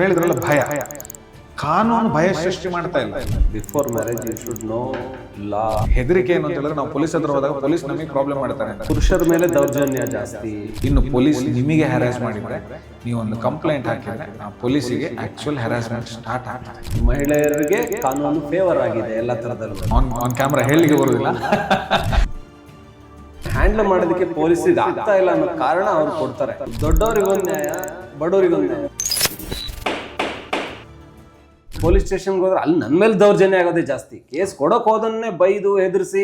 ಹೇಳಿದ್ರಲ್ಲ ಭಯ. ಕಾನೂನು ಭಯ ಸೃಷ್ಟಿ ಮಾಡ್ತಾ ಇಲ್ಲ. Before marriage you should know ಲಾ ಹೆದರಿಕೆ ಏನು ಅಂತ ಹೇಳಿದ್ರೆ ನಾವು ಪೊಲೀಸ್ ಹತ್ರ ಹೋದಾಗ ಪೊಲೀಸ್ ನಮಗೆ ಪ್ರಾಬ್ಲಮ್ ಮಾಡ್ತಾರೆ ಪುರುಷರ ಮೇಲೆ ದೌರ್ಜನ್ಯ ಜಾಸ್ತಿ. ಇನ್ನು ಪೊಲೀಸ್ ನಿಮಗೆ ಹ್ಯಾರಾಸ್ ಮಾಡಿದ್ರೆ ನೀವು ಒಂದು ಕಂಪ್ಲೇಂಟ್ ಹಾಕಿದ್ರೆ ಆ ಪೊಲೀಸಿಗೆ ಆಕ್ಚುಯಲ್ ಹ್ಯಾರಾಸ್ಮೆಂಟ್ ಸ್ಟಾರ್ಟ್ ಆಗ್ತದೆ. ಮಹಿಳೆಯರಿಗೆ ಕಾನೂನು ಫೇವರ್ ಆಗಿದೆ ಎಲ್ಲ ತರದಲ್ಲೂ ಆನ್ ಆನ್ ಕ್ಯಾಮ್ರಾ ಹೇಳಲಿಕ್ಕೆ ಬರುವುದಿಲ್ಲ. ಹ್ಯಾಂಡಲ್ ಮಾಡೋದಕ್ಕೆ ಪೊಲೀಸಿಗೆ ಆಗ್ತಾ ಇಲ್ಲ ಅನ್ನೋ ಕಾರಣ ಅವ್ರು ಕೊಡ್ತಾರೆ. ದೊಡ್ಡವರಿಗೊಂದು ನ್ಯಾಯ ಬಡವರಿಗೊಂದು ನ್ಯಾಯ. ಪೊಲೀಸ್ ಸ್ಟೇಷನ್ಗೆ ಹೋದ್ರೆ ಅಲ್ಲಿ ನನ್ನ ಮೇಲೆ ದೌರ್ಜನ್ಯ ಆಗೋದೇ ಜಾಸ್ತಿ. ಕೇಸ್ ಕೊಡೋಕೆ ಹೋದನ್ನೇ ಬೈದು ಹೆದರಿಸಿ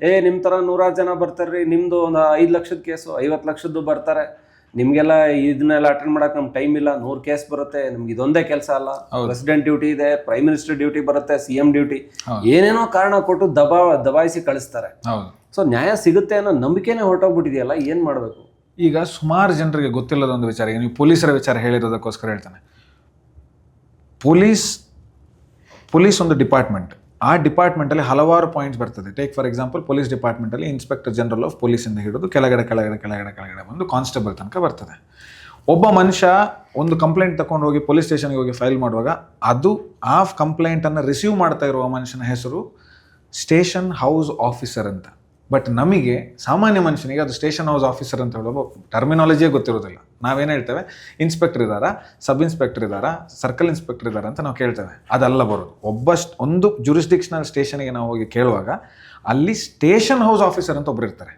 ಏ ನಿಮ್ಮ ಥರ ನೂರಾರು ಜನ ಬರ್ತಾರ್ರಿ ನಿಮ್ಮದು ಒಂದು ಐದು ಲಕ್ಷದ ಕೇಸು ಐವತ್ತು ಲಕ್ಷದ್ದು ಬರ್ತಾರೆ. ನಿಮಗೆಲ್ಲ ಇದನ್ನೆಲ್ಲ ಅಟೆಂಡ್ ಮಾಡೋಕೆ ನಮ್ಗೆ ಟೈಮ್ ಇಲ್ಲ ನೂರು ಕೇಸ್ ಬರುತ್ತೆ ನಿಮ್ಗೆ ಇದೊಂದೇ ಕೆಲಸ ಅಲ್ಲ. ಪ್ರೆಸಿಡೆಂಟ್ ಡ್ಯೂಟಿ ಇದೆ ಪ್ರೈಮ್ ಮಿನಿಸ್ಟರ್ ಡ್ಯೂಟಿ ಬರುತ್ತೆ ಸಿ ಎಂ ಡ್ಯೂಟಿ ಏನೇನೋ ಕಾರಣ ಕೊಟ್ಟು ದಬಾ ದಬಾಯಿಸಿ ಕಳಿಸ್ತಾರೆ. ಸೊ ನ್ಯಾಯ ಸಿಗುತ್ತೆ ಅನ್ನೋ ನಂಬಿಕೆನೇ ಹೊರಟೋಗ್ಬಿಟ್ಟಿದೆಯಲ್ಲ ಏನು ಮಾಡಬೇಕು? ಈಗ ಸುಮಾರು ಜನರಿಗೆ ಗೊತ್ತಿಲ್ಲದ ಒಂದು ವಿಚಾರ ನೀವು ಪೊಲೀಸರ ವಿಚಾರ ಹೇಳಿರೋದಕ್ಕೋಸ್ಕರ ಹೇಳ್ತಾನೆ. ಪೊಲೀಸ್ ಪೊಲೀಸ್ ಒಂದು ಡಿಪಾರ್ಟ್ಮೆಂಟ್. ಆ ಡಿಪಾರ್ಟ್ಮೆಂಟಲ್ಲಿ ಹಲವಾರು ಪಾಯಿಂಟ್ಸ್ ಬರ್ತದೆ. ಟೇಕ್ ಫಾರ್ ಎಕ್ಸಾಂಪಲ್ ಪೊಲೀಸ್ ಡಿಪಾರ್ಟ್ಮೆಂಟಲ್ಲಿ ಇನ್ಸ್ಪೆಕ್ಟರ್ ಜನರಲ್ ಆಫ್ ಪೊಲೀಸಿಂದ ಹಿಡಿದು ಕೆಳಗಡೆ ಕೆಳಗಡೆ ಕೆಳಗಡೆ ಕೆಳಗಡೆ ಬಂದು ಕಾನ್ಸ್ಟೇಬಲ್ ತನಕ ಬರ್ತದೆ. ಒಬ್ಬ ಮನುಷ್ಯ ಒಂದು ಕಂಪ್ಲೇಂಟ್ ತಗೊಂಡು ಹೋಗಿ ಪೊಲೀಸ್ ಸ್ಟೇಷನ್ಗೆ ಹೋಗಿ ಫೈಲ್ ಮಾಡುವಾಗ ಅದು ಆ ಕಂಪ್ಲೇಂಟನ್ನು ರಿಸೀವ್ ಮಾಡ್ತಾ ಇರುವ ಮನುಷ್ಯನ ಹೆಸರು ಸ್ಟೇಷನ್ ಹೌಸ್ ಆಫೀಸರ್ ಅಂತ. ಬಟ್ ನಮಗೆ ಸಾಮಾನ್ಯ ಮನುಷ್ಯನಿಗೆ ಅದು ಸ್ಟೇಷನ್ ಹೌಸ್ ಆಫೀಸರ್ ಅಂತ ಹೇಳೋ ಟರ್ಮಿನಾಲಜಿಯೇ ಗೊತ್ತಿರೋದಿಲ್ಲ. ನಾವೇನು ಹೇಳ್ತೇವೆ? ಇನ್ಸ್ಪೆಕ್ಟರ್ ಇದ್ದಾರಾ ಸಬ್ ಇನ್ಸ್ಪೆಕ್ಟರ್ ಇದ್ದಾರಾ ಸರ್ಕಲ್ ಇನ್ಸ್ಪೆಕ್ಟರ್ ಇದ್ದಾರಾ ಅಂತ ನಾವು ಕೇಳ್ತೇವೆ. ಅದೆಲ್ಲ ಬರೋದು. ಒಬ್ಬ ಒಂದು ಜುರಿಸ್ಡಿಕ್ಷನಲ್ ಸ್ಟೇಷನಿಗೆ ನಾವು ಹೋಗಿ ಕೇಳುವಾಗ ಅಲ್ಲಿ ಸ್ಟೇಷನ್ ಹೌಸ್ ಆಫೀಸರ್ ಅಂತ ಒಬ್ಬರು ಇರ್ತಾರೆ.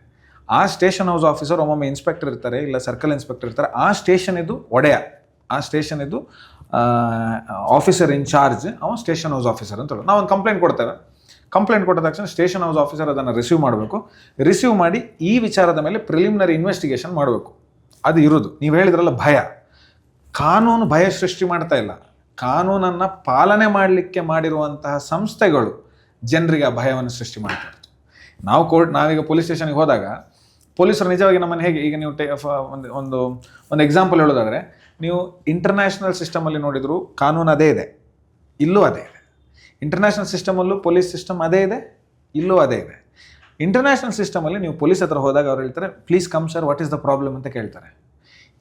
ಆ ಸ್ಟೇಷನ್ ಹೌಸ್ ಆಫೀಸರ್ ಒಮ್ಮೊಮ್ಮೆ ಇನ್ಸ್ಪೆಕ್ಟರ್ ಇರ್ತಾರೆ, ಇಲ್ಲ ಸರ್ಕಲ್ ಇನ್ಸ್ಪೆಕ್ಟರ್ ಇರ್ತಾರೆ. ಆ ಸ್ಟೇಷನ್ ಇದು ಒಡೆಯ. ಆ ಸ್ಟೇಷನ್ ಇದು ಆಫೀಸರ್ ಇನ್ ಚಾರ್ಜ್ ಅವನು ಸ್ಟೇಷನ್ ಹೌಸ್ ಆಫೀಸರ್ ಅಂತ ಹೇಳೋದು. ನಾವು ಒಂದು ಕಂಪ್ಲೇಂಟ್ ಕೊಡ್ತೇವೆ. ಕಂಪ್ಲೇಂಟ್ ಕೊಟ್ಟ ತಕ್ಷಣ ಸ್ಟೇಷನ್ ಹೌಸ್ ಆಫೀಸರ್ ಅದನ್ನು ರಿಸೀವ್ ಮಾಡಬೇಕು. ರಿಸೀವ್ ಮಾಡಿ ಈ ವಿಚಾರದ ಮೇಲೆ ಪ್ರಿಲಿಮಿನರಿ ಇನ್ವೆಸ್ಟಿಗೇಷನ್ ಮಾಡಬೇಕು. ಅದು ಇರೋದು. ನೀವು ಹೇಳಿದ್ರಲ್ಲ ಭಯ. ಕಾನೂನು ಭಯ ಸೃಷ್ಟಿ ಮಾಡ್ತಾ ಇಲ್ಲ. ಕಾನೂನನ್ನು ಪಾಲನೆ ಮಾಡಲಿಕ್ಕೆ ಮಾಡಿರುವಂತಹ ಸಂಸ್ಥೆಗಳು ಜನರಿಗೆ ಆ ಭಯವನ್ನು ಸೃಷ್ಟಿ ಮಾಡ್ತಾರೆ ನಾವು ಕೋರ್ಟ್, ನಾವೀಗ ಪೊಲೀಸ್ ಸ್ಟೇಷನ್ಗೆ ಹೋದಾಗ, ಪೊಲೀಸರು ನಿಜವಾಗಿ ನಮ್ಮನ್ನು ಹೇಗೆ, ಈಗ ನೀವು ಟೇ ಒಂದು ಒಂದು ಒಂದು ಎಕ್ಸಾಂಪಲ್ ಹೇಳೋದಾದರೆ, ನೀವು ಇಂಟರ್ನ್ಯಾಷನಲ್ ಸಿಸ್ಟಮಲ್ಲಿ ನೋಡಿದರೂ ಕಾನೂನು ಅದೇ ಇದೆ. ಇಲ್ಲೂ ಅದೇ. ಇಂಟರ್ನ್ಯಾಷನಲ್ ಸಿಸ್ಟಮಲ್ಲೂ ಪೊಲೀಸ್ ಸಿಸ್ಟಮ್ ಅದೇ ಇದೆ, ಇಲ್ಲೂ ಅದೇ ಇದೆ. ಇಂಟರ್ನ್ಯಾಷನಲ್ ಸಿಸ್ಟಮಲ್ಲಿ ನೀವು ಪೊಲೀಸ್ ಹತ್ರ ಹೋದಾಗ ಅವ್ರು ಹೇಳ್ತಾರೆ please come sir what is the problem ಅಂತ ಕೇಳ್ತಾರೆ.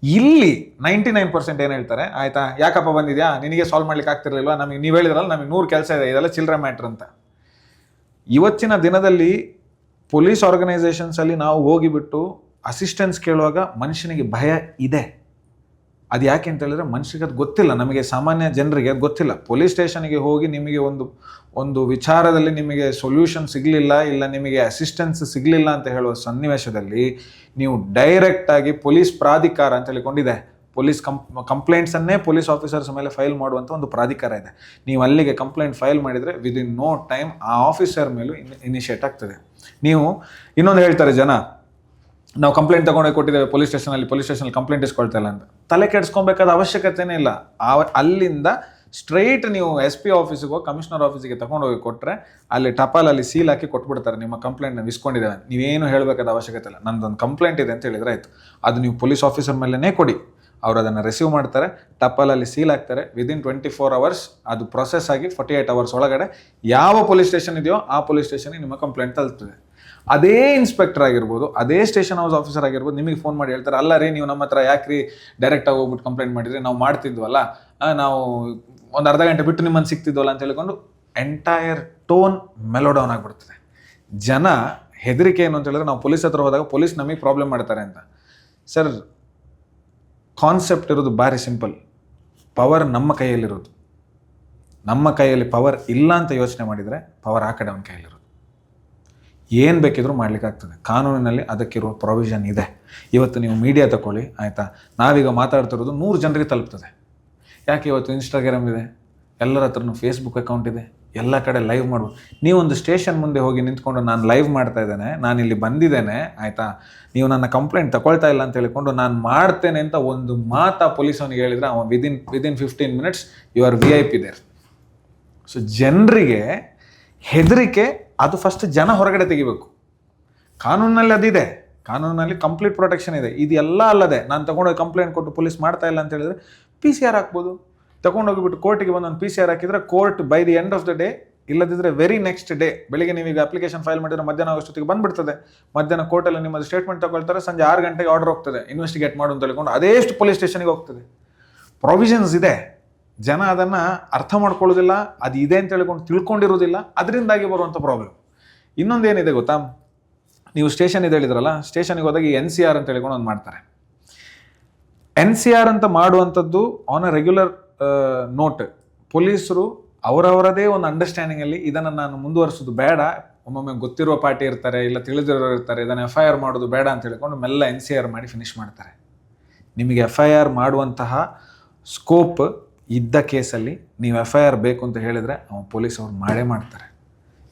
ಇಲ್ಲಿ ನೈಂಟಿ ನೈನ್ ಪರ್ಸೆಂಟ್ ಏನು ಹೇಳ್ತಾರೆ, ಆಯಿತಾ, ಯಾಕಪ್ಪ ಬಂದಿದ್ಯಾ? ನಿನಗೆ ಸಾಲ್ವ್ ಮಾಡ್ಲಿಕ್ಕೆ ಆಗ್ತಿರ್ಲಿಲ್ವಾ? ನಮಗೆ ನೀವು ಹೇಳಿದ್ರಲ್ಲ, ನಮಗೆ ನೂರು ಕೆಲಸ ಇದೆ, ಇದೆಲ್ಲ ಚಿಲ್ಲರೆ ಮ್ಯಾಟ್ರ್ ಅಂತ. ಇವತ್ತಿನ ದಿನದಲ್ಲಿ ಪೊಲೀಸ್ ಆರ್ಗನೈಸೇಷನ್ಸಲ್ಲಿ ನಾವು ಹೋಗಿಬಿಟ್ಟು ಅಸಿಸ್ಟೆನ್ಸ್ ಕೇಳುವಾಗ ಮನುಷ್ಯನಿಗೆ ಭಯ ಇದೆ. ಅದು ಯಾಕೆ ಅಂತ ಹೇಳಿದ್ರೆ ಮನುಷ್ಯರಿಗೆ ಅದು ಗೊತ್ತಿಲ್ಲ. ನಮಗೆ ಸಾಮಾನ್ಯ ಜನರಿಗೆ ಅದು ಗೊತ್ತಿಲ್ಲ. ಪೊಲೀಸ್ ಸ್ಟೇಷನ್ಗೆ ಹೋಗಿ ನಿಮಗೆ ಒಂದು ಒಂದು ವಿಚಾರದಲ್ಲಿ ನಿಮಗೆ ಸೊಲ್ಯೂಷನ್ ಸಿಗಲಿಲ್ಲ, ಇಲ್ಲ ನಿಮಗೆ ಅಸಿಸ್ಟೆನ್ಸ್ ಸಿಗಲಿಲ್ಲ ಅಂತ ಹೇಳುವ ಸನ್ನಿವೇಶದಲ್ಲಿ ನೀವು ಡೈರೆಕ್ಟಾಗಿ ಪೊಲೀಸ್ ಪ್ರಾಧಿಕಾರ ಅಂತ ಹೇಳಿಕೊಂಡಿದೆ. ಪೊಲೀಸ್ ಕಂಪ್ ಕಂಪ್ಲೇಂಟ್ಸನ್ನೇ ಪೊಲೀಸ್ ಆಫೀಸರ್ಸ್ ಮೇಲೆ ಫೈಲ್ ಮಾಡುವಂಥ ಒಂದು ಪ್ರಾಧಿಕಾರ ಇದೆ. ನೀವು ಅಲ್ಲಿಗೆ ಕಂಪ್ಲೇಂಟ್ ಫೈಲ್ ಮಾಡಿದರೆ ವಿದಿನ್ ನೋ ಟೈಮ್ ಆ ಆಫೀಸರ್ ಮೇಲೂ ಇನ್ ಇನಿಷಿಯೇಟ್ ಆಗ್ತದೆ. ನೀವು ಇನ್ನೊಂದು ಹೇಳ್ತಾರೆ ಜನ ನಾವು ಕಂಪ್ಲೇಂಟ್ ತಗೊಂಡೋಗಿ ಕೊಟ್ಟಿದ್ದೇವೆ ಪೊಲೀಸ್ ಸ್ಟೇಷನಲ್ಲಿ ಪೊಲೀಸ್ ಸ್ಟೇಷನಲ್ಲಿ ಕಂಪ್ಲೇಂಟ್ ಇಸ್ಕೊಳ್ತಾ ಇಲ್ಲ ಅಂತ. ತಲೆ ಕೆಡಿಸ್ಕೊಬೇಕಾದ ಅವಶ್ಯಕತೆನೇ ಇಲ್ಲ. ಆ ಅಲ್ಲಿಂದ ಸ್ಟ್ರೈಟ್ ನೀವು ಎಸ್ ಪಿ ಆಫೀಸಿಗೆ ಕಮಿಷನರ್ ಆಫೀಸಿಗೆ ತಗೊಂಡೋಗಿ ಕೊಟ್ಟರೆ ಅಲ್ಲಿ ಟಪಾಲಲ್ಲಿ ಸೀಲ್ ಹಾಕಿ ಕೊಟ್ಬಿಡ್ತಾರೆ ನಿಮ್ಮ ಕಂಪ್ಲೇಂಟ್ ನಾವು ಇಸ್ಕೊಂಡಿದ್ದೇವೆ. ನೀವೇನು ಹೇಳಬೇಕಾದ ಅವಶ್ಯಕತೆ ಇಲ್ಲ. ನಂದೊಂದು ಕಂಪ್ಲೇಂಟ್ ಇದೆ ಅಂತ ಹೇಳಿದ್ರೆ ಆಯಿತು. ಅದು ನೀವು ಪೊಲೀಸ್ ಆಫೀಸರ್ ಮೇಲೆನೇ ಕೊಡಿ. ಅವರು ಅದನ್ನು ರಿಸೀವ್ ಮಾಡ್ತಾರೆ, ಟಪಾಲಲ್ಲಿ ಸೀಲ್ ಹಾಕ್ತಾರೆ. ವಿದಿನ್ ಟ್ವೆಂಟಿ ಫೋರ್ ಅವರ್ಸ್ ಅದು ಪ್ರೊಸೆಸ್ ಆಗಿ ಫಾರ್ಟಿ ಏಯ್ಟ್ ಅವರ್ಸ್ ಒಳಗಡೆ ಯಾವ ಪೊಲೀಸ್ ಸ್ಟೇಷನ್ ಇದೆಯೋ ಆ ಪೊಲೀಸ್ ಸ್ಟೇಷನ್ಗೆ ನಿಮ್ಮ ಕಂಪ್ಲೇಂಟ್ ತಲುಪ್ತದೆ. ಅದೇ ಇನ್ಸ್ಪೆಕ್ಟರ್ ಆಗಿರ್ಬೋದು, ಅದೇ ಸ್ಟೇಷನ್ ಹೌಸ್ ಆಫೀಸರ್ ಆಗಿರ್ಬೋದು, ನಿಮಗೆ ಫೋನ್ ಮಾಡಿ ಹೇಳ್ತಾರೆ, ಅಲ್ಲ ರೀ, ನೀವು ನಮ್ಮ ಹತ್ರ ಯಾಕೆ ರೀ ಡೈರೆಕ್ಟಾಗಿ ಹೋಗ್ಬಿಟ್ಟು ಕಂಪ್ಲೇಂಟ್ ಮಾಡಿದ್ರಿ? ನಾವು ಮಾಡ್ತಿದ್ವಲ್ಲ ನಾವು ಒಂದು ಅರ್ಧ ಗಂಟೆ ಬಿಟ್ಟು ನಿಮ್ಮನ್ನು ಸಿಕ್ತಿದ್ವಲ್ಲ ಅಂತ ಹೇಳ್ಕೊಂಡು ಎಂಟೈರ್ ಟೋನ್ ಮೆಲೋಡೌನ್ ಆಗಿಬಿಡ್ತದೆ. ಜನ ಹೆದರಿಕೆ ಏನು ಅಂತ ಹೇಳಿದ್ರೆ, ನಾವು ಪೊಲೀಸ್ ಹತ್ರ ಹೋದಾಗ ಪೊಲೀಸ್ ನಮಗೆ ಪ್ರಾಬ್ಲಮ್ ಮಾಡ್ತಾರೆ ಅಂತ. ಸರ್ ಕಾನ್ಸೆಪ್ಟ್ ಇರೋದು ಭಾರಿ ಸಿಂಪಲ್ ಪವರ್ ನಮ್ಮ ಕೈಯಲ್ಲಿರೋದು. ನಮ್ಮ ಕೈಯಲ್ಲಿ ಪವರ್ ಇಲ್ಲ ಅಂತ ಯೋಚನೆ ಮಾಡಿದರೆ ಪವರ್ ಆ ಕಡೆ ಅವನ ಕೈಯಲ್ಲಿರೋದು. ಏನು ಬೇಕಿದ್ರೂ ಮಾಡಲಿಕ್ಕಾಗ್ತದೆ. ಕಾನೂನಿನಲ್ಲಿ ಅದಕ್ಕಿರುವ ಪ್ರೊವಿಷನ್ ಇದೆ. ಇವತ್ತು ನೀವು ಮೀಡಿಯಾ ತಗೊಳ್ಳಿ ಆಯಿತಾ? ನಾವೀಗ ಮಾತಾಡ್ತಿರೋದು ನೂರು ಜನರಿಗೆ ತಲುಪ್ತದೆ. ಯಾಕೆ ಇವತ್ತು ಇನ್ಸ್ಟಾಗ್ರಾಮ್ ಇದೆ? ಎಲ್ಲರ ಹತ್ರನೂ ಫೇಸ್ಬುಕ್ ಅಕೌಂಟ್ ಇದೆ. ಎಲ್ಲ ಕಡೆ ಲೈವ್ ಮಾಡ್ಬೋದು ನೀವೊಂದು ಸ್ಟೇಷನ್ ಮುಂದೆ ಹೋಗಿ ನಿಂತ್ಕೊಂಡು ನಾನು ಲೈವ್ ಮಾಡ್ತಾ ಇದ್ದೇನೆ, ನಾನು ಇಲ್ಲಿ ಬಂದಿದ್ದೇನೆ, ಆಯಿತಾ? ನೀವು ನನ್ನ ಕಂಪ್ಲೇಂಟ್ ತಗೊಳ್ತಾ ಇಲ್ಲ ಅಂತ ಹೇಳಿಕೊಂಡು ನಾನು ಮಾಡ್ತೇನೆ ಅಂತ ಒಂದು ಮಾತಾ ಪೊಲೀಸವನಿಗೆ ಹೇಳಿದರೆ ಅವನು within within fifteen minutes you are V I P there so ಜನರಿಗೆ ಹೆದರಿಕೆ ಅದು ಫಸ್ಟ್ ಜನ ಹೊರಗಡೆ ತೆಗಿಬೇಕು. ಕಾನೂನಲ್ಲಿ ಅದಿದೆ. ಕಾನೂನಿನಲ್ಲಿ ಕಂಪ್ಲೀಟ್ ಪ್ರೊಟೆಕ್ಷನ್ ಇದೆ. ಇದೆಲ್ಲ ಅಲ್ಲದೆ, ನಾನು ತಗೊಂಡೋಗಿ ಕಂಪ್ಲೇಂಟ್ ಕೊಟ್ಟು ಪೊಲೀಸ್ ಮಾಡ್ತಾ ಇಲ್ಲ ಅಂತ ಹೇಳಿದ್ರೆ ಪಿ ಸಿ ಆರ್ ಹಾಕ್ಬೋದು. ತಗೊಂಡೋಗಿಬಿಟ್ಟು ಕೋರ್ಟಿಗೆ ಬಂದು ಒಂದು ಪಿ ಸಿ ಆರ್ ಹಾಕಿದ್ರೆ court by the end of the day ಇಲ್ಲದಿದ್ದರೆ ವೆರಿ ನೆಕ್ಸ್ಟ್ ಡೇ ಬೆಳಿಗ್ಗೆ ನೀವೀಗ ಅಪ್ಲಿಕೇಶನ್ ಫೈಲ್ ಮಾಡಿದರೆ ಮಧ್ಯಾಹ್ನ ಅಷ್ಟೊತ್ತಿಗೆ ಬಂದ್ಬಿಡ್ತದೆ. ಮಧ್ಯಾಹ್ನ ಕೋರ್ಟಲ್ಲಿ ನಿಮ್ಮದು ಸ್ಟೇಟ್ಮೆಂಟ್ ತಗೊಳ್ತಾರೆ, ಸಂಜೆ ಆರು ಗಂಟೆಗೆ ಆರ್ಡರ್ ಹೋಗ್ತದೆ. ಇನ್ವೆಸ್ಟಿಗೇಟ್ ಮಾಡು ಅಂತ ಹೇಳ್ಕೊಂಡು ಅದೇಷ್ಟು ಪೊಲೀಸ್ ಸ್ಟೇಷನ್ಗೆ ಹೋಗ್ತದೆ. ಪ್ರೊವಿಷನ್ಸ್ ಇದೆ. ಜನ ಅದನ್ನು ಅರ್ಥ ಮಾಡ್ಕೊಳ್ಳೋದಿಲ್ಲ, ಅದು ಇದೆ ಅಂತ ಹೇಳ್ಕೊಂಡು ತಿಳ್ಕೊಂಡಿರೋದಿಲ್ಲ, ಅದರಿಂದಾಗಿ ಬರುವಂಥ ಪ್ರಾಬ್ಲಮ್ ಇನ್ನೊಂದೇನಿದೆ ಗೊತ್ತಾ? ನೀವು ಸ್ಟೇಷನ್ ಇದು ಹೇಳಿದ್ರಲ್ಲ ಸ್ಟೇಷನ್ಗೆ ಹೋದಾಗ ಎನ್ ಸಿ ಆರ್ ಅಂತ ಹೇಳ್ಕೊಂಡು ಒಂದು ಮಾಡ್ತಾರೆ. ಎನ್ ಸಿ ಆರ್ ಅಂತ ಮಾಡುವಂಥದ್ದು ಆನ್ ಅ ರೆಗ್ಯುಲರ್ ನೋಟ್ ಪೊಲೀಸರು ಅವರವರದೇ ಒಂದು ಅಂಡರ್ಸ್ಟ್ಯಾಂಡಿಂಗಲ್ಲಿ ಇದನ್ನು ನಾನು ಮುಂದುವರಿಸೋದು ಬೇಡ, ಒಮ್ಮೊಮ್ಮೆ ಗೊತ್ತಿರುವ ಪಾರ್ಟಿ ಇರ್ತಾರೆ, ಇಲ್ಲ ತಿಳಿದಿರೋರು ಇರ್ತಾರೆ, ಇದನ್ನು ಎಫ್ ಐ ಆರ್ ಮಾಡೋದು ಬೇಡ ಅಂತ ಹೇಳ್ಕೊಂಡು ಮೆಲ್ಲ ಎನ್ ಸಿ ಆರ್ ಮಾಡಿ ಫಿನಿಶ್ ಮಾಡ್ತಾರೆ. ನಿಮಗೆ ಎಫ್ ಐ ಆರ್ ಮಾಡುವಂತಹ ಸ್ಕೋಪ್ ಇದ್ದ ಕೇಸಲ್ಲಿ ನೀವು ಎಫ್ ಐ ಆರ್ ಬೇಕು ಅಂತ ಹೇಳಿದರೆ ಅವನು ಪೊಲೀಸ್ ಅವ್ರು ಮಾಡೇ ಮಾಡ್ತಾರೆ.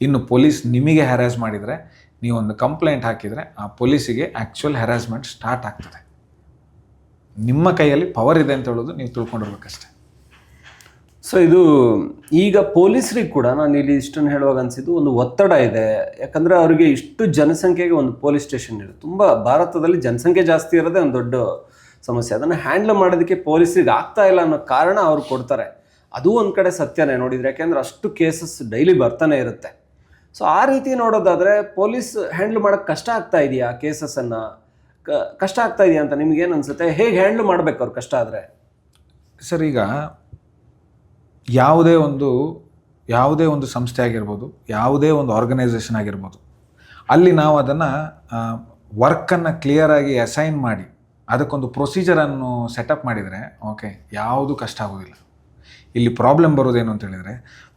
ಇನ್ನು ಪೊಲೀಸ್ ನಿಮಗೆ ಹ್ಯಾರಾಸ್ ಮಾಡಿದರೆ ನೀವು ಒಂದು ಕಂಪ್ಲೇಂಟ್ ಹಾಕಿದರೆ ಆ ಪೊಲೀಸಿಗೆ ಆ್ಯಕ್ಚುಯಲ್ ಹ್ಯಾರಾಸ್ಮೆಂಟ್ ಸ್ಟಾರ್ಟ್ ಆಗ್ತದೆ. ನಿಮ್ಮ ಕೈಯಲ್ಲಿ ಪವರ್ ಇದೆ ಅಂತ ಹೇಳೋದು ನೀವು ತಿಳ್ಕೊಂಡಿರ್ಬೇಕಷ್ಟೆ. ಸೊ ಇದು ಈಗ ಪೊಲೀಸರಿಗೆ ಕೂಡ ನಾನು ಇಲ್ಲಿ ಇಷ್ಟನ್ನು ಹೇಳುವಾಗ ಅನಿಸಿದ್ದು ಒಂದು ಒತ್ತಡ ಇದೆ. ಯಾಕಂದರೆ ಅವರಿಗೆ ಇಷ್ಟು ಜನಸಂಖ್ಯೆಗೆ ಒಂದು ಪೊಲೀಸ್ ಸ್ಟೇಷನ್ ಇದೆ. ತುಂಬ ಭಾರತದಲ್ಲಿ ಜನಸಂಖ್ಯೆ ಜಾಸ್ತಿ ಇರೋದೇ ಒಂದು ದೊಡ್ಡ ಸಮಸ್ಯೆ. ಅದನ್ನು ಹ್ಯಾಂಡಲ್ ಮಾಡೋದಕ್ಕೆ ಪೊಲೀಸರಿಗೆ ಆಗ್ತಾ ಇಲ್ಲ ಅನ್ನೋ ಕಾರಣ ಅವ್ರು ಕೊಡ್ತಾರೆ. ಅದು ಒಂದು ಕಡೆ ಸತ್ಯನೇ ನೋಡಿದರೆ, ಯಾಕೆಂದ್ರೆ ಅಷ್ಟು ಕೇಸಸ್ ಡೈಲಿ ಬರ್ತಾನೆ ಇರುತ್ತೆ. ಸೊ ಆ ರೀತಿ ನೋಡೋದಾದರೆ ಪೊಲೀಸ್ ಹ್ಯಾಂಡ್ಲ್ ಮಾಡೋಕ್ಕೆ ಕಷ್ಟ ಆಗ್ತಾ ಇದೆಯಾ ಕೇಸಸನ್ನು ಕಷ್ಟ ಆಗ್ತಾ ಇದೆಯಾ ಅಂತ ನಿಮ್ಗೇನು ಅನಿಸುತ್ತೆ? ಹೇಗೆ ಹ್ಯಾಂಡ್ಲ್ ಮಾಡಬೇಕು ಅವ್ರು ಕಷ್ಟ ಆದರೆ? ಸರ್, ಈಗ ಯಾವುದೇ ಒಂದು ಯಾವುದೇ ಒಂದು ಸಂಸ್ಥೆ ಆಗಿರ್ಬೋದು, ಯಾವುದೇ ಒಂದು ಆರ್ಗನೈಸೇಷನ್ ಆಗಿರ್ಬೋದು, ಅಲ್ಲಿ ನಾವು ಅದನ್ನು ವರ್ಕನ್ನು ಕ್ಲಿಯರಾಗಿ ಅಸೈನ್ ಮಾಡಿ ಅದಕ್ಕೊಂದು ಪ್ರೊಸೀಜರನ್ನು ಸೆಟಪ್ ಮಾಡಿದರೆ ಓಕೆ ಯಾವುದು ಕಷ್ಟ ಆಗೋದಿಲ್ಲ. ಇಲ್ಲಿ ಪ್ರಾಬ್ಲಮ್ ಬರೋದೇನು ಅಂತ ಹೇಳಿದರೆ,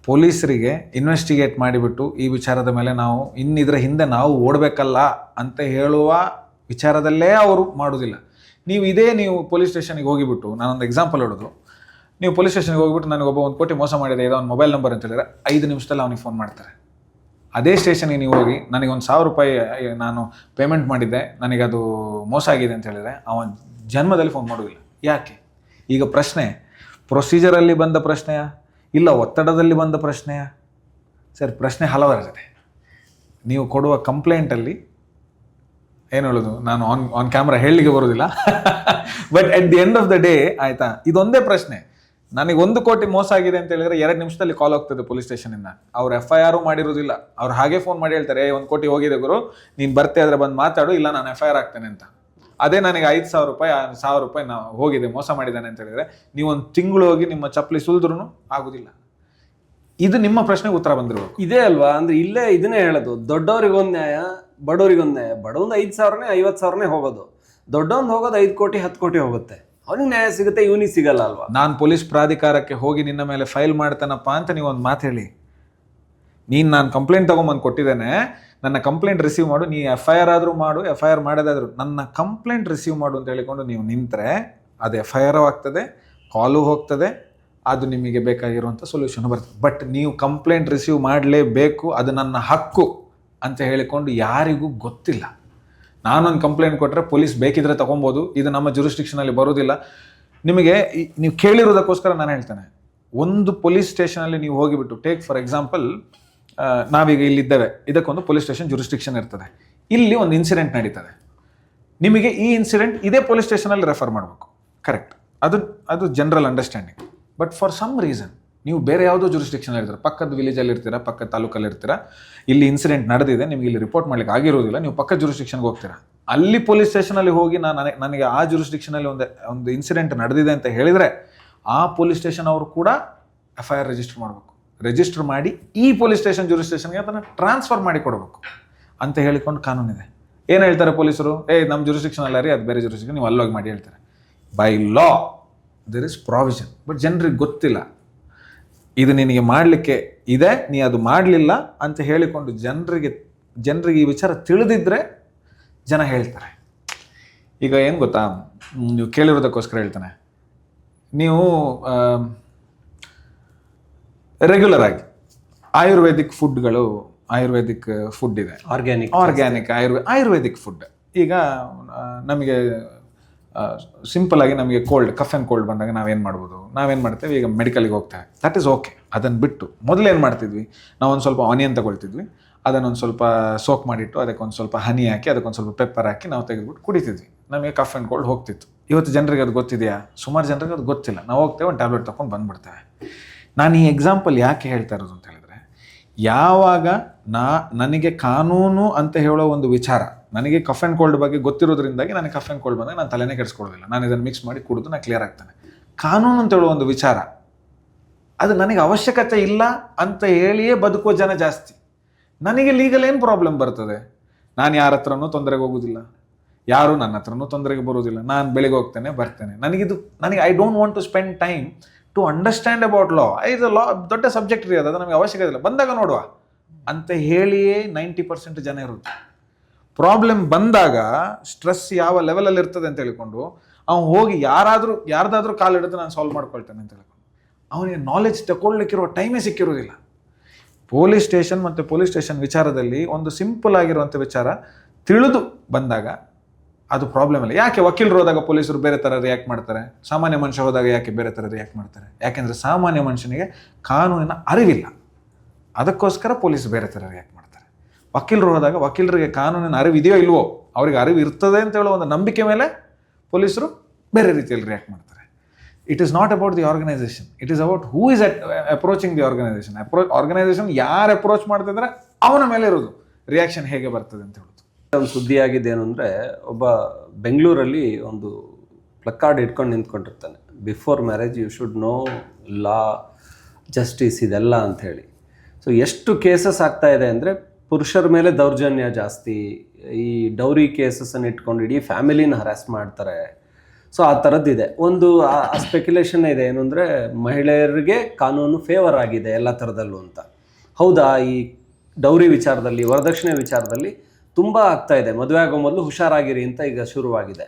ಪೊಲೀಸರಿಗೆ ಇನ್ವೆಸ್ಟಿಗೇಟ್ ಮಾಡಿಬಿಟ್ಟು ಈ ವಿಚಾರದ ಮೇಲೆ ನಾವು ಇನ್ನಿದ್ರ ಹಿಂದೆ ನಾವು ಓಡಬೇಕಲ್ಲ ಅಂತ ಹೇಳುವ ವಿಚಾರದಲ್ಲೇ ಅವರು ಮಾಡೋದಿಲ್ಲ. ನೀವು ಇದೇ ನೀವು ಪೊಲೀಸ್ ಸ್ಟೇಷನಿಗೆ ಹೋಗಿಬಿಟ್ಟು, ನಾನೊಂದು ಎಕ್ಸಾಂಪಲ್ ಹೇಳೋದು. ನೀವು ಪೊಲೀಸ್ ಸ್ಟೇಷನ್ಗೆ ಹೋಗಿಬಿಟ್ಟು ನನಗೆ ಒಬ್ಬ ಒಂದು ಕೋಟಿ ಮೋಸ ಮಾಡಿದೆ ಇದೋ ಒಂದು ಮೊಬೈಲ್ ನಂಬರ್ ಅಂತ ಹೇಳಿದ್ರೆ ಐದು ನಿಮಿಷದಲ್ಲಿ ಅವನಿಗೆ ಫೋನ್ ಮಾಡ್ತಾರೆ. ಅದೇ ಸ್ಟೇಷನ್ಗೆ ನೀವು ಹೋಗಿ, ನನಗೆ ಒಂದು ಸಾವಿರ ರೂಪಾಯಿ ನಾನು ಪೇಮೆಂಟ್ ಮಾಡಿದ್ದೆ ಅದು ಮೋಸ ಆಗಿದೆ ಅಂತ ಹೇಳಿದರೆ, ಅವನ ಜನ್ಮದಲ್ಲಿ ಫೋನ್ ಮಾಡೋದಿಲ್ಲ. ಯಾಕೆ? ಈಗ ಪ್ರಶ್ನೆ ಪ್ರೊಸೀಜರಲ್ಲಿ ಬಂದ ಪ್ರಶ್ನೆಯ, ಇಲ್ಲ ಒತ್ತಡದಲ್ಲಿ ಬಂದ ಪ್ರಶ್ನೆಯ? ಸರ್, ಪ್ರಶ್ನೆ ಹಲವರಿದೆ ನೀವು ಕೊಡುವ ಕಂಪ್ಲೇಂಟಲ್ಲಿ ಏನು ಹೇಳೋದು, ನಾನು ಆನ್ ಆನ್ ಕ್ಯಾಮ್ರಾ ಹೇಳಲಿಕ್ಕೆ ಬರೋದಿಲ್ಲ. But at the end of the day ಆಯಿತಾ? ಇದೊಂದೇ ಪ್ರಶ್ನೆ. ನನಗೆ ಒಂದು ಕೋಟಿ ಮೋಸ ಆಗಿದೆ ಅಂತ ಹೇಳಿದ್ರೆ ಎರಡು ನಿಮಿಷದಲ್ಲಿ ಕಾಲ್ ಹೋಗ್ತದೆ ಪೊಲೀಸ್ ಸ್ಟೇಷನಿಂದ ಅವ್ರು ಎಫ್ ಐ ಆರು ಮಾಡಿರೋದಿಲ್ಲ. ಅವ್ರು ಹಾಗೆ ಫೋನ್ ಮಾಡಿ ಹೇಳ್ತಾರೆ ಒಂದು ಕೋಟಿ ಹೋಗಿದೆ ಗುರು, ನೀನು ಬರ್ತೆ ಆದರೆ ಬಂದು ಮಾತಾಡು, ಇಲ್ಲ ನಾನು ಎಫ್ ಐ ಆರ್ ಆಗ್ತೇನೆ ಅಂತ. ಅದೇ ನನಗೆ ಐದು ಸಾವಿರ ರೂಪಾಯಿ ಸಾವಿರ ರೂಪಾಯಿ ನಾವು ಹೋಗಿದೆ, ಮೋಸ ಮಾಡಿದ್ದಾನೆ ಅಂತ ಹೇಳಿದ್ರೆ, ನೀವು ಒಂದು ತಿಂಗಳು ಹೋಗಿ ನಿಮ್ಮ ಚಪ್ಪಲಿ ಸುಲಿದ್ರೂ ಆಗೋದಿಲ್ಲ. ಇದು ನಿಮ್ಮ ಪ್ರಶ್ನೆಗೆ ಉತ್ತರ ಬಂದಿರಬೇಕು. ಇದೇ ಅಲ್ವಾ? ಅಂದ್ರೆ ಇಲ್ಲೇ ಇದನ್ನೇ ಹೇಳೋದು. ದೊಡ್ಡವರಿಗೊಂದು ನ್ಯಾಯ, ಬಡವರಿಗೊಂದು ನ್ಯಾಯ. ಬಡವಂದು ಐದು ಸಾವಿರನೇ ಐವತ್ತು ಸಾವಿರನೇ ಹೋಗೋದು. ದೊಡ್ಡವಂದು ಹೋಗೋದು ಐದು ಕೋಟಿ, ಹತ್ತು ಕೋಟಿ ಹೋಗುತ್ತೆ. ಅವನಿಗೆ ನ್ಯಾಯ ಸಿಗುತ್ತೆ, ಇವನಿಗೆ ಸಿಗಲ್ಲ ಅಲ್ವಾ? ನಾನು ಪೊಲೀಸ್ ಪ್ರಾಧಿಕಾರಕ್ಕೆ ಹೋಗಿ ನಿನ್ನ ಮೇಲೆ ಫೈಲ್ ಮಾಡ್ತಾನಪ್ಪ ಅಂತ ನೀವು ಒಂದು ಮಾತು ಹೇಳಿ. ನೀನು ನಾನು ಕಂಪ್ಲೇಂಟ್ ತೊಗೊಂಬಂದು ಕೊಟ್ಟಿದ್ದೇನೆ, ನನ್ನ ಕಂಪ್ಲೇಂಟ್ ರಿಸೀವ್ ಮಾಡು, ನೀ ಎಫ್ ಐ ಆರ್ ಆದರೂ ಮಾಡು ಎಫ್ ಐ ಆರ್ ಮಾಡೋದಾದರೂ. ನನ್ನ ಕಂಪ್ಲೇಂಟ್ ರಿಸೀವ್ ಮಾಡು ಅಂತ ಹೇಳಿಕೊಂಡು ನೀವು ನಿಂತರೆ, ಅದು ಎಫ್ ಐ ಆರ್ ಆಗ್ತದೆ, ಕಾಲು ಹೋಗ್ತದೆ, ಅದು ನಿಮಗೆ ಬೇಕಾಗಿರುವಂಥ ಸೊಲ್ಯೂಷನ್ ಬರ್ತದೆ. ಬಟ್ ನೀವು ಕಂಪ್ಲೇಂಟ್ ರಿಸೀವ್ ಮಾಡಲೇಬೇಕು, ಅದು ನನ್ನ ಹಕ್ಕು ಅಂತ ಹೇಳಿಕೊಂಡು ಯಾರಿಗೂ ಗೊತ್ತಿಲ್ಲ. ನಾನೊಂದು ಕಂಪ್ಲೇಂಟ್ ಕೊಟ್ಟರೆ ಪೊಲೀಸ್ ಬೇಕಿದ್ರೆ ತಗೊಬೋದು. ಇದು ನಮ್ಮ ಜುರಿಸ್ಟಿಕ್ಷನಲ್ಲಿ ಬರೋದಿಲ್ಲ. ನಿಮಗೆ ನೀವು ಕೇಳಿರೋದಕ್ಕೋಸ್ಕರ ನಾನು ಹೇಳ್ತೇನೆ. ಒಂದು ಪೊಲೀಸ್ ಸ್ಟೇಷನಲ್ಲಿ ನೀವು ಹೋಗಿಬಿಟ್ಟು ಟೇಕ್ ಫಾರ್ ಎಕ್ಸಾಂಪಲ್ ನಾವೀಗ ಇಲ್ಲಿದ್ದೇವೆ. ಇದಕ್ಕೊಂದು ಪೊಲೀಸ್ ಸ್ಟೇಷನ್ ಜುರಿಸ್ಟಿಕ್ಷನ್ ಇರ್ತದೆ. ಇಲ್ಲಿ ಒಂದು ಇನ್ಸಿಡೆಂಟ್ ನಡೀತದೆ. ನಿಮಗೆ ಈ ಇನ್ಸಿಡೆಂಟ್ ಇದೇ ಪೊಲೀಸ್ ಸ್ಟೇಷನಲ್ಲಿ ರೆಫರ್ ಮಾಡಬೇಕು. ಕರೆಕ್ಟ್ ಅದು ಅದು general understanding but for some reason ನೀವು ಬೇರೆ ಯಾವುದೋ ಜುರಿಸ್ಟಿಕ್ಷನ್ ಇರ್ತೀರ, ಪಕ್ಕದ ವಿಲೇಜಲ್ಲಿ ಇರ್ತೀರಾ, ಪಕ್ಕದ ತಾಲೂಕಲ್ಲಿ ಇರ್ತೀರಾ, ಇಲ್ಲಿ ಇನ್ಸಿಡೆಂಟ್ ನಡೆದಿದೆ, ನಿಮಗೆ ಇಲ್ಲಿ ರಿಪೋರ್ಟ್ ಮಾಡ್ಲಿಕ್ಕೆ ಆಗಿರೋದಿಲ್ಲ, ನೀವು ಪಕ್ಕದ ಜುರಿಸ್ಟಿಕ್ಷನ್ಗೆ ಹೋಗ್ತೀರಾ? ಅಲ್ಲಿ ಪೊಲೀಸ್ ಸ್ಟೇಷನಲ್ಲಿ ಹೋಗಿ ನಾನು ನನಗೆ- ಆ ಜುರಿಸ್ಟಿಕ್ಷನಲ್ಲಿ ಒಂದು ಒಂದು ಇನ್ಸಿಡೆಂಟ್ ನಡೆದಿದೆ ಅಂತ ಹೇಳಿದರೆ, ಆ ಪೊಲೀಸ್ ಸ್ಟೇಷನ್ ಅವರು ಕೂಡ ಎಫ್ ಐ ಆರ್ ರಿಜಿಸ್ಟರ್ ಮಾಡಬೇಕು. ರಿಜಿಸ್ಟರ್ ಮಾಡಿ ಈ ಪೊಲೀಸ್ ಸ್ಟೇಷನ್ ಜುರಿಸ್ಟೇಷನ್ಗೆ ಅದನ್ನು ಟ್ರಾನ್ಸ್ಫರ್ ಮಾಡಿ ಕೊಡಬೇಕು ಅಂತ ಹೇಳಿಕೊಂಡು ಕಾನೂನಿದೆ. ಏನು ಹೇಳ್ತಾರೆ ಪೊಲೀಸರು? ಏ ನಮ್ಮ ಜುರಿಸ್ಟಿಕ್ಷನ್ ಅಲ್ಲ ರೀ, ಅದು ಬೇರೆ ಜುರಿಸ್ಟಿಕ್ಷನ್ ನೀವು ಅಲ್ಲೋಗಿ ಮಾಡಿ ಹೇಳ್ತಾರೆ. By law there is provision but ಜನರಿಗೆ ಗೊತ್ತಿಲ್ಲ. ಇದು ನಿನಗೆ ಮಾಡಲಿಕ್ಕೆ ಇದೆ ನೀ ಅದು ಮಾಡಲಿಲ್ಲ ಅಂತ ಹೇಳಿಕೊಂಡು ಜನರಿಗೆ ಜನರಿಗೆ ಈ ವಿಚಾರ ತಿಳಿದಿದ್ರೆ ಜನ ಹೇಳ್ತಾರೆ. ಈಗ ಏನು ಗೊತ್ತಾ? ನೀವು ಕೇಳಿರೋದಕ್ಕೋಸ್ಕರ ಹೇಳ್ತಾನೆ. ನೀವು ರೆಗ್ಯುಲರ್ ಆಗಿ ಆಯುರ್ವೇದಿಕ್ ಫುಡ್ಗಳು ಆಯುರ್ವೇದಿಕ್ ಫುಡ್ ಇದೆ. ಆರ್ಗ್ಯಾನಿಕ್ ಆರ್ಗ್ಯಾನಿಕ್ ಆಯುರ್ವೇ ಆಯುರ್ವೇದಿಕ್ ಫುಡ್. ಈಗ ನಮಗೆ ಸಿಂಪಲ್ ಆಗಿ ನಮಗೆ ಕೋಲ್ಡ್ ಕಫ್ ಆ್ಯಂಡ್ ಕೋಲ್ಡ್ ಬಂದಾಗ ನಾವೇನು ಮಾಡ್ಬೋದು? ನಾವೇನು ಮಾಡ್ತೇವೆ? ಈಗ ಮೆಡಿಕಲ್ಗೆ ಹೋಗ್ತೇವೆ. ದಟ್ ಈಸ್ ಓಕೆ ಅದನ್ನು ಬಿಟ್ಟು ಮೊದಲು ಏನು ಮಾಡ್ತಿದ್ವಿ? ನಾವು ಒಂದು ಸ್ವಲ್ಪ ಆನಿಯನ್ ತಗೊಳ್ತಿದ್ವಿ. ಅದನ್ನೊಂದು ಸ್ವಲ್ಪ ಸೋಕ್ ಮಾಡಿಟ್ಟು ಅದಕ್ಕೊಂದು ಸ್ವಲ್ಪ ಹನಿ ಹಾಕಿ ಅದಕ್ಕೊಂದು ಸ್ವಲ್ಪ ಪೆಪ್ಪರ್ ಹಾಕಿ ನಾವು ತೆಗೆದುಬಿಟ್ಟು ಕುಡಿತಿದ್ವಿ. ನಮಗೆ ಕಫ್ ಆ್ಯಂಡ್ ಕೋಲ್ಡ್ ಹೋಗ್ತಿತ್ತು. ಇವತ್ತು ಜನರಿಗೆ ಅದು ಗೊತ್ತಿದೆಯಾ? ಸುಮಾರು ಜನರಿಗೆ ಅದು ಗೊತ್ತಿಲ್ಲ. ನಾವು ಹೋಗ್ತೇವೆ, ಒಂದು ಟ್ಯಾಬ್ಲೆಟ್ ತೊಗೊಂಡು ಬಂದುಬಿಡ್ತೇವೆ. ನಾನು ಈ ಎಕ್ಸಾಂಪಲ್ ಯಾಕೆ ಹೇಳ್ತಾ ಇರೋದು ಅಂತ ಹೇಳಿದ್ರೆ ಯಾವಾಗ ನಾ ನನಗೆ ಕಾನೂನು ಅಂತ ಹೇಳೋ ಒಂದು ವಿಚಾರ, ನನಗೆ ಕಫ್ ಆ್ಯಂಡ್ ಕೋಲ್ಡ್ ಬಗ್ಗೆ ಗೊತ್ತಿರೋದ್ರಿಂದಾಗಿ ನನಗೆ ಕಫ್ ಆ್ಯಂಡ್ ಕೋಲ್ಡ್ ಬಂದಾಗ ನಾನು ತಲೆನೇ ಕೆಡಿಸ್ಕೊಳ್ಳೋದಿಲ್ಲ. ನಾನು ಇದನ್ನು ಮಿಕ್ಸ್ ಮಾಡಿ ಕುಡಿದು ನಾನು ಕ್ಲಿಯರ್ ಆಗ್ತಾನೆ. ಕಾನೂನು ಅಂತ ಹೇಳೋ ಒಂದು ವಿಚಾರ, ಅದು ನನಗೆ ಅವಶ್ಯಕತೆ ಇಲ್ಲ ಅಂತ ಹೇಳಿಯೇ ಬದುಕೋ ಜನ ಜಾಸ್ತಿ. ನನಗೆ ಲೀಗಲ್ ಏನು ಪ್ರಾಬ್ಲಮ್ ಬರ್ತದೆ? ನಾನು ಯಾರ ಹತ್ರನೂ ತೊಂದರೆಗೆ ಹೋಗೋದಿಲ್ಲ. ಯಾರು ನನ್ನ ಹತ್ರನೂ ತೊಂದರೆಗೆ ಬರೋದಿಲ್ಲ. ನಾನು ಬೆಳಿಗ್ಗೆ ಹೋಗ್ತೇನೆ, ಬರ್ತೇನೆ. ನನಗಿದು, ನನಗೆ I don't want to spend time to understand about law ಇದು ಲಾ ದೊಡ್ಡ ಸಬ್ಜೆಕ್ಟ್ ರೀ ಅದು ನಮಗೆ ಅವಶ್ಯಕತೆ ಇಲ್ಲ. ಬಂದಾಗ ನೋಡುವ. ಅಂತ ಹೇಳಿಯೇ ನೈಂಟಿ ಪರ್ಸೆಂಟ್ ಜನ ಇರುತ್ತೆ. ಪ್ರಾಬ್ಲಮ್ ಬಂದಾಗ ಸ್ಟ್ರೆಸ್ ಯಾವ ಲೆವೆಲಲ್ಲಿ ಇರ್ತದೆ ಅಂತ ಹೇಳಿಕೊಂಡು ಅವ್ನು ಹೋಗಿ ಯಾರಾದರೂ, ಯಾರ್ದಾದ್ರೂ ಹಿಡಿದು ನಾನು ಸಾಲ್ವ್ ಮಾಡ್ಕೊಳ್ತೇನೆ ಅಂತ ಹೇಳ್ಕೊಂಡು ಅವನಿಗೆ ನಾಲೆಜ್ ತಗೊಳ್ಲಿಕ್ಕಿರುವ ಟೈಮೇ ಸಿಕ್ಕಿರೋದಿಲ್ಲ. ಪೊಲೀಸ್ ಸ್ಟೇಷನ್ ಮತ್ತು ಪೊಲೀಸ್ ಸ್ಟೇಷನ್ ವಿಚಾರದಲ್ಲಿ ಒಂದು ಸಿಂಪಲ್ ಆಗಿರುವಂಥ ವಿಚಾರ ತಿಳಿದು ಬಂದಾಗ ಅದು ಪ್ರಾಬ್ಲಮ್ ಇಲ್ಲ. ಯಾಕೆ ವಕೀಲರು ಹೋದಾಗ ಪೊಲೀಸರು ಬೇರೆ ಥರ ರಿಯಾಕ್ಟ್ ಮಾಡ್ತಾರೆ? ಸಾಮಾನ್ಯ ಮನುಷ್ಯ ಹೋದಾಗ ಯಾಕೆ ಬೇರೆ ಥರ ರಿಯಾಕ್ಟ್ ಮಾಡ್ತಾರೆ? ಯಾಕೆಂದರೆ ಸಾಮಾನ್ಯ ಮನುಷ್ಯನಿಗೆ ಕಾನೂನಿನ ಅರಿವಿಲ್ಲ. ಅದಕ್ಕೋಸ್ಕರ ಪೊಲೀಸ್ ಬೇರೆ ಥರ ರಿಯಾಕ್ಟ್ ಮಾಡ್ತಾರೆ. ವಕೀಲರು ಹೋದಾಗ ವಕೀಲರಿಗೆ ಕಾನೂನಿನ ಅರಿವಿದೆಯೋ ಇಲ್ವೋ, ಅವರಿಗೆ ಅರಿವು ಇರ್ತದೆ ಅಂತ ಹೇಳೋ ಒಂದು ನಂಬಿಕೆ ಮೇಲೆ ಪೊಲೀಸರು ಬೇರೆ ರೀತಿಯಲ್ಲಿ ರಿಯಾಕ್ಟ್ ಮಾಡ್ತಾರೆ. It is not about the organisation it is about who is at approaching the organisation ಅಪ್ರೋ organisation ಯಾರು ಅಪ್ರೋಚ್ ಮಾಡ್ತಿದ್ರೆ? ಅವನ ಮೇಲೆ ಇರೋದು. ರಿಯಾಕ್ಷನ್ ಹೇಗೆ ಬರ್ತದೆ ಅಂತ ಹೇಳೋದು. ಒಂದು ಸುದ್ದಿ ಆಗಿದ್ದೇನು ಅಂದರೆ ಒಬ್ಬ ಬೆಂಗಳೂರಲ್ಲಿ ಒಂದು ಪ್ಲಕ್ಕಾರ್ಡ್ ಇಟ್ಕೊಂಡು ನಿಂತ್ಕೊಂಡಿರ್ತಾನೆ. Before marriage you should know law justice ಇದೆಲ್ಲ ಅಂತ ಹೇಳಿ ಸೊ ಎಷ್ಟು ಕೇಸಸ್ ಆಗ್ತಾ ಇದೆ ಅಂದರೆ, ಪುರುಷರ ಮೇಲೆ ದೌರ್ಜನ್ಯ ಜಾಸ್ತಿ. ಈ ಡೌರಿ ಕೇಸಸನ್ನು ಇಟ್ಕೊಂಡು ಇಡೀ ಫ್ಯಾಮಿಲಿನ ಹರಾಸ್ ಮಾಡ್ತಾರೆ. ಸೊ ಆ ಥರದ್ದಿದೆ ಒಂದು, ಆ ಸ್ಪೆಕ್ಯುಲೇಷನ್ ಇದೆ ಏನು ಅಂದರೆ ಮಹಿಳೆಯರಿಗೆ ಕಾನೂನು ಫೇವರ್ ಆಗಿದೆ ಎಲ್ಲ ಥರದಲ್ಲೂ ಅಂತ. ಹೌದಾ, ಈ ಡೌರಿ ವಿಚಾರದಲ್ಲಿ, ವರದಕ್ಷಿಣೆ ವಿಚಾರದಲ್ಲಿ ತುಂಬ ಆಗ್ತಾ ಇದೆ. ಮದುವೆ ಆಗೋ ಮೊದಲು ಹುಷಾರಾಗಿರಿ ಅಂತ ಈಗ ಶುರುವಾಗಿದೆ.